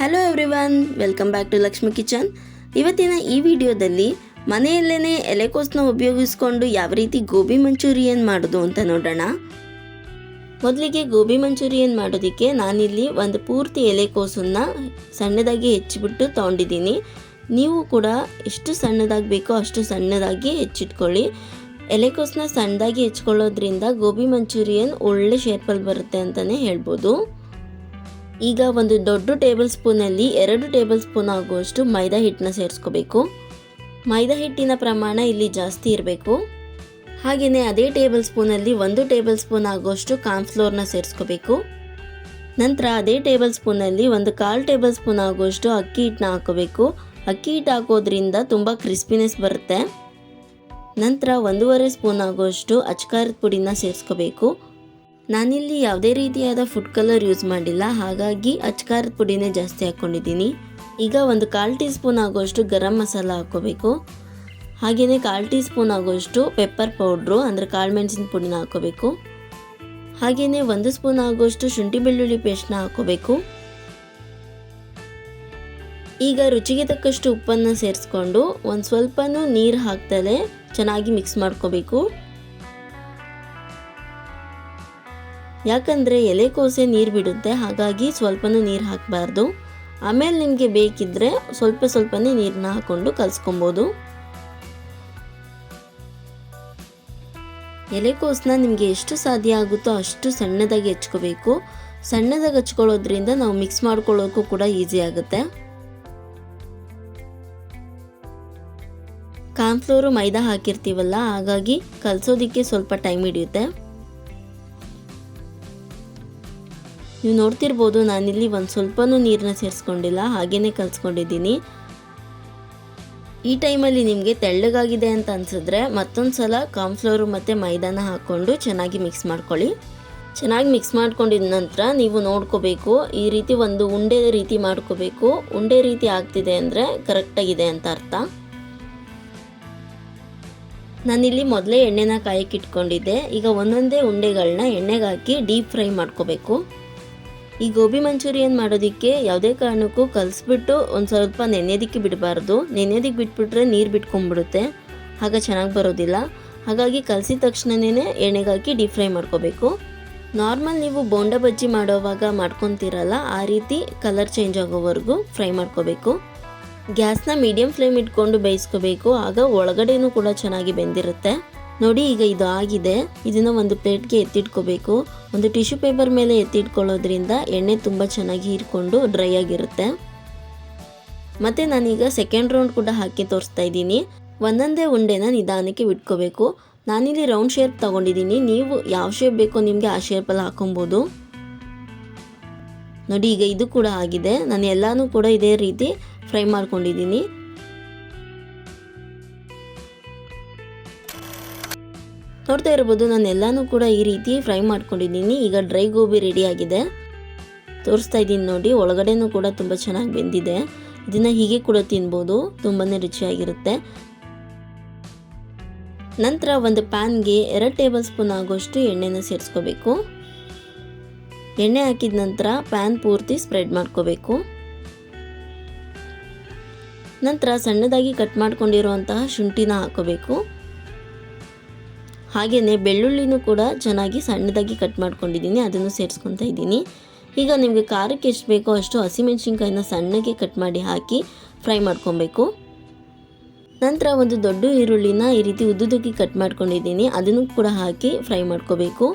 Hello everyone welcome back to Lakshmi kitchen ಇವತ್ತಿನ ಈ ವಿಡಿಯೋದಲ್ಲಿ ಮನೆಯಲ್ಲೇ ಎಲೆಕೋಸ್ನ ಉಪಯೋಗಿಸ್ಕೊಂಡು ಯಾವ ರೀತಿ ಗೋಬಿ ಮಂಚೂರಿಯನ್ ಮಾಡೋದು ಅಂತ ನೋಡೋಣ. ಮೊದಲಿಗೆ ಗೋಬಿ ಮಂಚೂರಿಯನ್ ಮಾಡೋದಕ್ಕೆ ನಾನಿಲ್ಲಿ ಒಂದು ಪೂರ್ತಿ ಎಲೆಕೋಸನ್ನ ಸಣ್ಣದಾಗಿ ಹೆಚ್ಚಿಬಿಟ್ಟು ತೊಗೊಂಡಿದ್ದೀನಿ. ನೀವು ಕೂಡ ಎಷ್ಟು ಸಣ್ಣದಾಗಿ ಬೇಕೋ ಅಷ್ಟು ಸಣ್ಣದಾಗಿ ಹೆಚ್ಚಿಟ್ಕೊಳ್ಳಿ. ಎಲೆಕೋಸನ್ನ ಸಣ್ಣದಾಗಿ ಹೆಚ್ಕೊಳ್ಳೋದ್ರಿಂದ ಗೋಬಿ ಮಂಚೂರಿಯನ್ ಒಳ್ಳೆ ಶೇಪಲ್ಲಿ ಬರುತ್ತೆ ಅಂತಲೇ ಹೇಳ್ಬೋದು. ಈಗ ಒಂದು ದೊಡ್ಡ ಟೇಬಲ್ ಸ್ಪೂನಲ್ಲಿ ಎರಡು ಟೇಬಲ್ ಸ್ಪೂನ್ ಆಗುವಷ್ಟು ಮೈದಾ ಹಿಟ್ಟನ್ನ ಸೇರಿಸ್ಕೋಬೇಕು. ಮೈದಾ ಹಿಟ್ಟಿನ ಪ್ರಮಾಣ ಇಲ್ಲಿ ಜಾಸ್ತಿ ಇರಬೇಕು. ಹಾಗೆಯೇ ಅದೇ ಟೇಬಲ್ ಸ್ಪೂನಲ್ಲಿ ಒಂದು ಟೇಬಲ್ ಸ್ಪೂನ್ ಆಗುವಷ್ಟು ಕಾರ್ನ್ಫ್ಲೋರ್ನ ಸೇರಿಸ್ಕೋಬೇಕು. ನಂತರ ಅದೇ ಟೇಬಲ್ ಸ್ಪೂನಲ್ಲಿ ಒಂದು ಕಾಲು ಟೇಬಲ್ ಸ್ಪೂನ್ ಆಗುವಷ್ಟು ಅಕ್ಕಿ ಹಿಟ್ಟನ್ನ ಹಾಕೋಬೇಕು ಅಕ್ಕಿ ಹಿಟ್ಟು ಹಾಕೋದ್ರಿಂದ ತುಂಬ ಕ್ರಿಸ್ಪಿನೆಸ್ ಬರುತ್ತೆ. ನಂತರ ಒಂದೂವರೆ ಸ್ಪೂನ್ ಆಗುವಷ್ಟು ಅಚ್ಕಾರದ ಪುಡಿನ ಸೇರಿಸ್ಕೋಬೇಕು. ನಾನಿಲ್ಲಿ ಯಾವುದೇ ರೀತಿಯಾದ ಫುಡ್ ಕಲರ್ ಯೂಸ್ ಮಾಡಿಲ್ಲ, ಹಾಗಾಗಿ ಅಚ್ಕಾರದ ಪುಡಿನೇ ಜಾಸ್ತಿ ಹಾಕ್ಕೊಂಡಿದ್ದೀನಿ ಈಗ ಒಂದು ಕಾಲು ಟೀ ಸ್ಪೂನ್ ಆಗುವಷ್ಟು ಗರಂ ಮಸಾಲ ಹಾಕ್ಕೋಬೇಕು. ಹಾಗೆಯೇ ಕಾಲು ಟೀ ಸ್ಪೂನ್ ಆಗುವಷ್ಟು ಪೆಪ್ಪರ್ ಪೌಡ್ರು ಅಂದರೆ ಕಾಳು ಮೆಣಸಿನ ಪುಡಿನ ಹಾಕ್ಕೋಬೇಕು. ಹಾಗೆಯೇ ಒಂದು ಸ್ಪೂನ್ ಆಗುವಷ್ಟು ಶುಂಠಿ ಬೆಳ್ಳುಳ್ಳಿ ಪೇಸ್ಟ್ನ ಹಾಕ್ಕೋಬೇಕು. ಈಗ ರುಚಿಗೆ ತಕ್ಕಷ್ಟು ಉಪ್ಪನ್ನು ಸೇರಿಸ್ಕೊಂಡು ಒಂದು ಸ್ವಲ್ಪನೂ ನೀರು ಹಾಕ್ದಲೇ ಚೆನ್ನಾಗಿ ಮಿಕ್ಸ್ ಮಾಡ್ಕೋಬೇಕು. ಯಾಕಂದರೆ ಎಲೆಕೋಸೆ ನೀರು ಬಿಡುತ್ತೆ, ಹಾಗಾಗಿ ಸ್ವಲ್ಪನೂ ನೀರು ಹಾಕಬಾರ್ದು. ಆಮೇಲೆ ನಿಮಗೆ ಬೇಕಿದ್ದರೆ ಸ್ವಲ್ಪ ಸ್ವಲ್ಪನೇ ನೀರನ್ನ ಹಾಕ್ಕೊಂಡು ಕಲಸ್ಕೊಬೋದು. ಎಲೆಕೋಸನ್ನ ನಿಮಗೆ ಎಷ್ಟು ಸಾಧ್ಯ ಆಗುತ್ತೋ ಅಷ್ಟು ಸಣ್ಣದಾಗಿ ಹೆಚ್ಕೋಬೇಕು. ಸಣ್ಣದಾಗಿ ಹಚ್ಕೊಳ್ಳೋದ್ರಿಂದ ನಾವು ಮಿಕ್ಸ್ ಮಾಡ್ಕೊಳ್ಳೋಕ್ಕೂ ಕೂಡ ಈಸಿ ಆಗುತ್ತೆ. ಕಾರ್ನ್ಫ್ಲೋರು ಮೈದಾ ಹಾಕಿರ್ತೀವಲ್ಲ, ಹಾಗಾಗಿ ಕಲಿಸೋದಕ್ಕೆ ಸ್ವಲ್ಪ ಟೈಮ್ ಹಿಡಿಯುತ್ತೆ. ನೀವು ನೋಡ್ತಿರ್ಬೋದು, ನಾನಿಲ್ಲಿ ಒಂದು ಸ್ವಲ್ಪನೂ ನೀರನ್ನ ಸೇರಿಸ್ಕೊಂಡಿಲ್ಲ ಹಾಗೇ ಕಲಿಸ್ಕೊಂಡಿದ್ದೀನಿ. ಈ ಟೈಮಲ್ಲಿ ನಿಮಗೆ ತೆಳ್ಳಗಾಗಿದೆ ಅಂತ ಅನಿಸಿದ್ರೆ ಮತ್ತೊಂದು ಸಲ ಕಾರ್ನ್ಫ್ಲೋರು ಮತ್ತು ಮೈದಾನ ಹಾಕ್ಕೊಂಡು ಚೆನ್ನಾಗಿ ಮಿಕ್ಸ್ ಮಾಡ್ಕೊಳ್ಳಿ. ಚೆನ್ನಾಗಿ ಮಿಕ್ಸ್ ಮಾಡ್ಕೊಂಡಿದ ನಂತರ ನೀವು ನೋಡ್ಕೋಬೇಕು, ಈ ರೀತಿ ಒಂದು ಉಂಡೆ ರೀತಿ ಮಾಡ್ಕೋಬೇಕು. ಉಂಡೆ ರೀತಿ ಆಗ್ತಿದೆ ಅಂದರೆ ಕರೆಕ್ಟಾಗಿದೆ ಅಂತ ಅರ್ಥ. ನಾನಿಲ್ಲಿ ಮೊದಲೇ ಎಣ್ಣೆನ ಕಾಯಕ್ಕೆ ಇಟ್ಕೊಂಡಿದ್ದೆ. ಈಗ ಒಂದೊಂದೇ ಉಂಡೆಗಳನ್ನ ಎಣ್ಣೆಗೆ ಹಾಕಿ ಡೀಪ್ ಫ್ರೈ ಮಾಡ್ಕೋಬೇಕು. ಈ ಗೋಬಿ ಮಂಚೂರಿಯನ್ ಮಾಡೋದಕ್ಕೆ? ಯಾವುದೇ ಕಾರಣಕ್ಕೂ ಕಲಿಸ್ಬಿಟ್ಟು ಒಂದು ಸ್ವಲ್ಪ ನೆನೆಯೋದಕ್ಕೆ ಬಿಡಬಾರ್ದು. ನೆನೆಯೋದಕ್ಕೆ ಬಿಟ್ಬಿಟ್ರೆ ನೀರು ಬಿಟ್ಕೊಂಡ್ಬಿಡುತ್ತೆ. ಆಗ ಚೆನ್ನಾಗಿ ಬರೋದಿಲ್ಲ. ಹಾಗಾಗಿ ಕಲಸಿದ ತಕ್ಷಣವೇ ಎಣ್ಣೆಗೆ ಹಾಕಿ ಡೀಪ್ ಫ್ರೈ ಮಾಡ್ಕೋಬೇಕು. ನಾರ್ಮಲ್ ನೀವು ಬೋಂಡ ಬಜ್ಜಿ ಮಾಡೋವಾಗ ಮಾಡ್ಕೊತೀರಲ್ಲ, ಆ ರೀತಿ ಕಲರ್ ಚೇಂಜ್ ಆಗೋವರೆಗೂ ಫ್ರೈ ಮಾಡ್ಕೋಬೇಕು. ಗ್ಯಾಸ್ನ ಮೀಡಿಯಂ ಫ್ಲೇಮ್ ಇಟ್ಕೊಂಡು ಬೇಯಿಸ್ಕೋಬೇಕು. ಆಗ ಒಳಗಡೆನೂ ಕೂಡ ಚೆನ್ನಾಗಿ ಬೆಂದಿರುತ್ತೆ. ನೋಡಿ ಈಗ ಇದು ಆಗಿದೆ. ಇದನ್ನ ಒಂದು ಪ್ಲೇಟ್ಗೆ ಎತ್ತಿಟ್ಕೋಬೇಕು. ಒಂದು ಟಿಶ್ಯೂ ಪೇಪರ್ ಮೇಲೆ ಎತ್ತಿಟ್ಕೊಳ್ಳೋದ್ರಿಂದ ಎಣ್ಣೆ ತುಂಬ ಚೆನ್ನಾಗಿ ಹೀರ್ಕೊಂಡು ಡ್ರೈ ಆಗಿರುತ್ತೆ. ಮತ್ತೆ ನಾನೀಗ ಸೆಕೆಂಡ್ ರೌಂಡ್ ಕೂಡ ಹಾಕಿ ತೋರಿಸ್ತಾ ಇದ್ದೀನಿ. ಒಂದೊಂದೇ ಉಂಡೆನ ನಿಧಾನಕ್ಕೆ ಬಿಟ್ಕೋಬೇಕು. ನಾನಿಲ್ಲಿ ರೌಂಡ್ ಶೇಪ್ ತಗೊಂಡಿದ್ದೀನಿ. ನೀವು ಯಾವ ಶೇಪ್ ಬೇಕೋ ನಿಮಗೆ ಆ ಶೇಪಲ್ಲಿ ಹಾಕೊಬೋದು. ನೋಡಿ ಈಗ ಇದು ಕೂಡ ಆಗಿದೆ. ನಾನು ಎಲ್ಲಾನು ಕೂಡ ಇದೇ ರೀತಿ ಫ್ರೈ ಮಾಡ್ಕೊಂಡಿದ್ದೀನಿ. ನೋಡ್ತಾ ಇರ್ಬೋದು, ನಾನು ಎಲ್ಲಾನು ಕೂಡ ಈ ರೀತಿ ಫ್ರೈ ಮಾಡ್ಕೊಂಡಿದ್ದೀನಿ. ಈಗ ಡ್ರೈ ಗೋಬಿ ರೆಡಿ ಆಗಿದೆ. ತೋರಿಸ್ತಾ ಇದ್ದೀನಿ ನೋಡಿ, ಒಳಗಡೆನೂ ಕೂಡ ತುಂಬ ಚೆನ್ನಾಗಿ ಬೆಂದಿದೆ. ಇದನ್ನು ಹೀಗೆ ಕೂಡ ತಿನ್ಬೋದು ತುಂಬಾ ರುಚಿಯಾಗಿರುತ್ತೆ. ನಂತರ ಒಂದು ಪ್ಯಾನ್ಗೆ ಎರಡು ಟೇಬಲ್ ಸ್ಪೂನ್ ಆಗೋಷ್ಟು ಎಣ್ಣೆನ ಸೇರಿಸ್ಕೋಬೇಕು. ಎಣ್ಣೆ ಹಾಕಿದ ನಂತರ ಪ್ಯಾನ್ ಪೂರ್ತಿ ಸ್ಪ್ರೆಡ್ ಮಾಡ್ಕೋಬೇಕು. ನಂತರ ಸಣ್ಣದಾಗಿ ಕಟ್ ಮಾಡಿಕೊಂಡಿರುವಂತಹ ಶುಂಠಿನ ಹಾಕೋಬೇಕು. ಹಾಗೆಯೇ ಬೆಳ್ಳುಳ್ಳಿನೂ ಕೂಡ ಚೆನ್ನಾಗಿ ಸಣ್ಣದಾಗಿ ಕಟ್ ಮಾಡ್ಕೊಂಡಿದ್ದೀನಿ, ಅದನ್ನು ಸೇರಿಸ್ಕೊತಾ ಇದ್ದೀನಿ. ಈಗ ನಿಮಗೆ ಖಾರಕ್ಕೆ ಎಷ್ಟು ಬೇಕೋ ಅಷ್ಟು ಹಸಿಮೆಣ್ಸಿನ್ಕಾಯಿನ ಸಣ್ಣಗೆ ಕಟ್ ಮಾಡಿ ಹಾಕಿ ಫ್ರೈ ಮಾಡ್ಕೊಬೇಕು. ನಂತರ ಒಂದು ದೊಡ್ಡ ಈರುಳ್ಳಿನ ಈ ರೀತಿ ಉದ್ದುದಕ್ಕೆ ಕಟ್ ಮಾಡ್ಕೊಂಡಿದ್ದೀನಿ, ಅದನ್ನು ಕೂಡ ಹಾಕಿ ಫ್ರೈ ಮಾಡ್ಕೋಬೇಕು.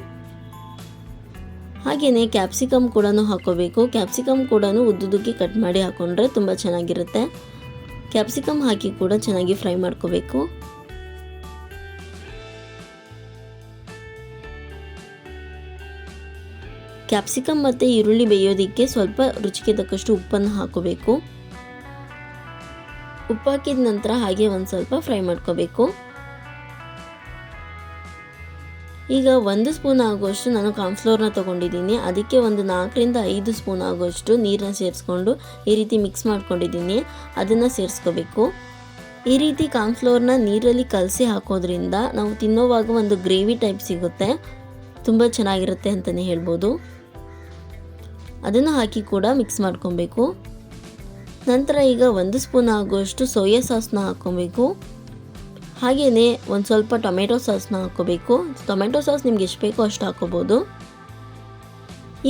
ಹಾಗೆಯೇ ಕ್ಯಾಪ್ಸಿಕಮ್ ಕೂಡ ಹಾಕೋಬೇಕು. ಕ್ಯಾಪ್ಸಿಕಮ್ ಕೂಡ ಉದ್ದುದಕ್ಕೆ ಕಟ್ ಮಾಡಿ ಹಾಕೊಂಡ್ರೆ ತುಂಬ ಚೆನ್ನಾಗಿರುತ್ತೆ. ಕ್ಯಾಪ್ಸಿಕಮ್ ಹಾಕಿ ಕೂಡ ಚೆನ್ನಾಗಿ ಫ್ರೈ ಮಾಡ್ಕೋಬೇಕು. ಕ್ಯಾಪ್ಸಿಕಮ್ ಮತ್ತು ಈರುಳ್ಳಿ ಬೇಯೋದಕ್ಕೆ ಸ್ವಲ್ಪ ರುಚಿಗೆ ತಕ್ಕಷ್ಟು ಉಪ್ಪನ್ನು ಹಾಕೋಬೇಕು. ಉಪ್ಪು ಹಾಕಿದ ನಂತರ ಹಾಗೆ ಒಂದು ಸ್ವಲ್ಪ ಫ್ರೈ ಮಾಡ್ಕೋಬೇಕು. ಈಗ ಒಂದು ಸ್ಪೂನ್ ಆಗುವಷ್ಟು ನಾನು ಕಾರ್ನ್ಫ್ಲೋರ್ನ ತೊಗೊಂಡಿದ್ದೀನಿ. ಅದಕ್ಕೆ ಒಂದು ನಾಲ್ಕರಿಂದ ಐದು ಸ್ಪೂನ್ ಆಗುವಷ್ಟು ನೀರನ್ನ ಸೇರಿಸ್ಕೊಂಡು ಈ ರೀತಿ ಮಿಕ್ಸ್ ಮಾಡ್ಕೊಂಡಿದ್ದೀನಿ. ಅದನ್ನು ಸೇರಿಸ್ಕೋಬೇಕು. ಈ ರೀತಿ ಕಾರ್ನ್ಫ್ಲೋರ್ನ ನೀರಲ್ಲಿ ಕಲಸಿ ಹಾಕೋದ್ರಿಂದ ನಾವು ತಿನ್ನೋವಾಗ ಒಂದು ಗ್ರೇವಿ ಟೈಪ್ ಸಿಗುತ್ತೆ. ತುಂಬ ಚೆನ್ನಾಗಿರುತ್ತೆ ಅಂತಲೇ ಹೇಳ್ಬೋದು. ಅದನ್ನು ಹಾಕಿ ಕೂಡ ಮಿಕ್ಸ್ ಮಾಡ್ಕೊಬೇಕು. ನಂತರ ಈಗ ಒಂದು ಸ್ಪೂನ್ ಆಗುವಷ್ಟು ಸೋಯಾ ಸಾಸ್ನ ಹಾಕ್ಕೊಬೇಕು ಹಾಗೆಯೇ ಒಂದು ಸ್ವಲ್ಪ ಟೊಮೆಟೊ ಸಾಸ್ನ ಹಾಕೋಬೇಕು ಟೊಮೆಟೊ ಸಾಸ್ ನಿಮ್ಗೆ ಎಷ್ಟು ಬೇಕೋ ಅಷ್ಟು ಹಾಕ್ಕೋಬೋದು.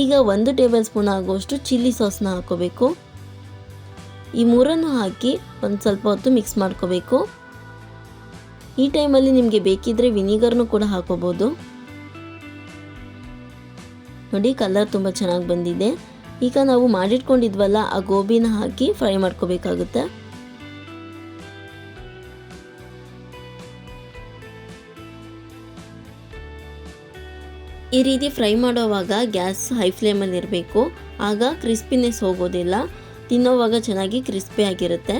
ಈಗ ಒಂದು ಟೇಬಲ್ ಸ್ಪೂನ್ ಆಗುವಷ್ಟು ಚಿಲ್ಲಿ ಸಾಸ್ನ ಹಾಕ್ಕೋಬೇಕು. ಈ ಮೂರನ್ನು ಹಾಕಿ ಒಂದು ಸ್ವಲ್ಪ ಹೊತ್ತು ಮಿಕ್ಸ್ ಮಾಡ್ಕೋಬೇಕು. ಈ ಟೈಮಲ್ಲಿ ನಿಮಗೆ ಬೇಕಿದ್ದರೆ ವಿನಿಗರ್ನು ಕೂಡ ಹಾಕೋಬೋದು ನೋಡಿ ಕಲರ್ ತುಂಬ ಚೆನ್ನಾಗಿ ಬಂದಿದೆ. ಈಗ ನಾವು ಮಾಡಿಟ್ಕೊಂಡಿದ್ವಲ್ಲ ಆ ಗೋಬಿನ ಹಾಕಿ ಫ್ರೈ ಮಾಡ್ಕೋಬೇಕಾಗುತ್ತೆ. ಈ ರೀತಿ ಫ್ರೈ ಮಾಡೋವಾಗ ಗ್ಯಾಸ್ ಹೈ ಫ್ಲೇಮಲ್ಲಿ ಇರಬೇಕು. ಆಗ ಕ್ರಿಸ್ಪಿನೆಸ್ ಹೋಗೋದಿಲ್ಲ. ತಿನ್ನೋವಾಗ ಚೆನ್ನಾಗಿ ಕ್ರಿಸ್ಪಿ ಆಗಿರುತ್ತೆ.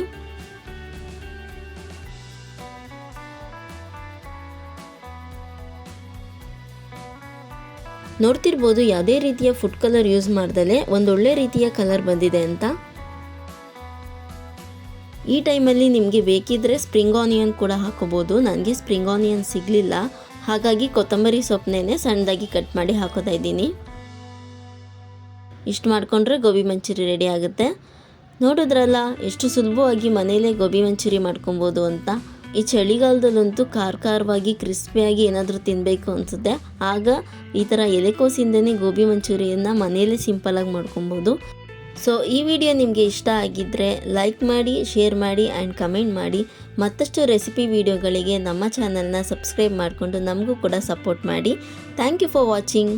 ನೋಡ್ತಿರ್ಬೋದು ಯಾವುದೇ ರೀತಿಯ ಫುಡ್ ಕಲರ್ ಯೂಸ್ ಮಾಡ್ದಲೆ ಒಂದೊಳ್ಳೆ ರೀತಿಯ ಕಲರ್ ಬಂದಿದೆ ಅಂತ. ಈ ಟೈಮಲ್ಲಿ ನಿಮಗೆ ಬೇಕಿದ್ರೆ ಸ್ಪ್ರಿಂಗ್ ಆನಿಯನ್ ಕೂಡ ಹಾಕೋಬೋದು ನನಗೆ ಸ್ಪ್ರಿಂಗ್ ಆನಿಯನ್ ಸಿಗಲಿಲ್ಲ. ಹಾಗಾಗಿ ಕೊತ್ತಂಬರಿ ಸೊಪ್ಪನ್ನೇ ಸಣ್ಣದಾಗಿ ಕಟ್ ಮಾಡಿ ಹಾಕೋತಾ ಇದ್ದೀನಿ. ಇಷ್ಟು ಮಾಡಿಕೊಂಡ್ರೆ ಗೋಬಿ ಮಂಚೂರಿ ರೆಡಿ ಆಗುತ್ತೆ. ನೋಡಿದ್ರಲ್ಲ, ಎಷ್ಟು ಸುಲಭವಾಗಿ ಮನೇಲೇ ಗೋಬಿ ಮಂಚೂರಿ ಮಾಡ್ಕೊಬೋದು ಅಂತ. ಈ ಚಳಿಗಾಲದಲ್ಲಂತೂ ಖಾರ ಖಾರವಾಗಿ, ಕ್ರಿಸ್ಪಿಯಾಗಿ ಏನಾದರೂ ತಿನ್ನಬೇಕು ಅನಿಸುತ್ತೆ. ಆಗ ಈ ಥರ ಎಲೆಕೋಸಿಂದನೇ ಗೋಬಿ ಮಂಚೂರಿಯನ್ನು ಮನೆಯಲ್ಲೇ ಸಿಂಪಲಾಗಿ ಮಾಡ್ಕೊಬೋದು. ಸೊ ಈ ವಿಡಿಯೋ ನಿಮಗೆ ಇಷ್ಟ ಆಗಿದ್ದರೆ ಲೈಕ್ ಮಾಡಿ ಶೇರ್ ಮಾಡಿ ಆ್ಯಂಡ್ ಕಮೆಂಟ್ ಮಾಡಿ. ಮತ್ತಷ್ಟು ರೆಸಿಪಿ ವಿಡಿಯೋಗಳಿಗೆ ನಮ್ಮ ಚಾನಲ್ನ ಸಬ್ಸ್ಕ್ರೈಬ್ ಮಾಡಿಕೊಂಡು ನಮಗೂ ಕೂಡ ಸಪೋರ್ಟ್ ಮಾಡಿ. Thank you for watching